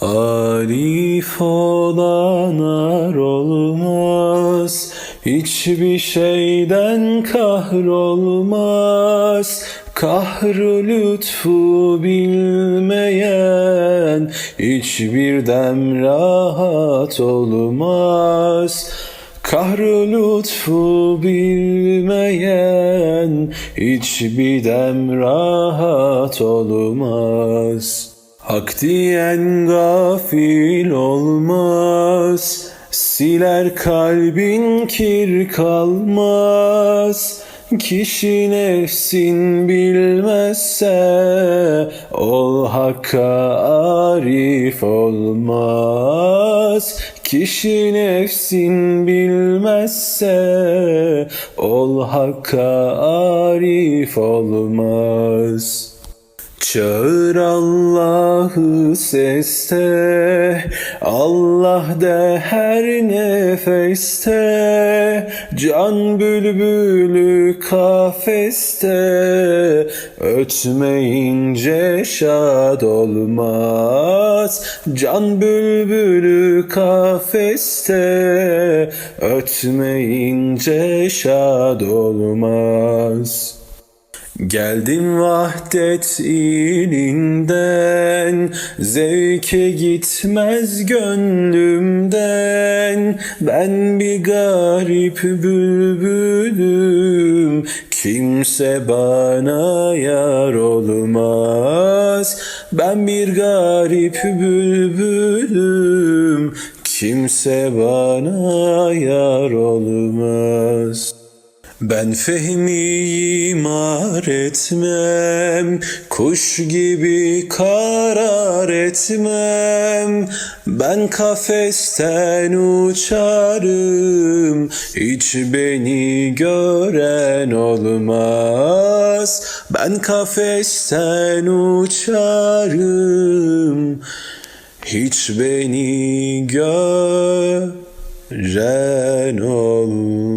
Arif olan olmaz Hiçbir şeyden kahrolmaz. Kahrı lütfu bilmeyen Hiçbir dem rahat olmaz. Kahrı lütfu bilmeyen Hiçbir dem rahat olmaz Hak diyen gafil olmaz Siler kalbin kir kalmaz. Kişi nefsin bilmezse Ol hakka arif olmaz. Kişi nefsin bilmezse Ol hakka arif olmaz Çağır Allah'ı seste, Allah de her nefeste, can bülbülü kafeste, ötmeyince şad olmaz. Can bülbülü kafeste, ötmeyince şad olmaz. Geldim vahdet ilinden Zevke gitmez gönlümden. Ben bir garip bülbülüm Kimse bana yar olmaz. Ben bir garip bülbülüm Kimse bana yar olmaz ben fehmi imar etmem, kuş gibi karar etmem. Ben kafesten uçarım, hiç beni gören olmaz. Ben kafesten uçarım, hiç beni gören olmaz.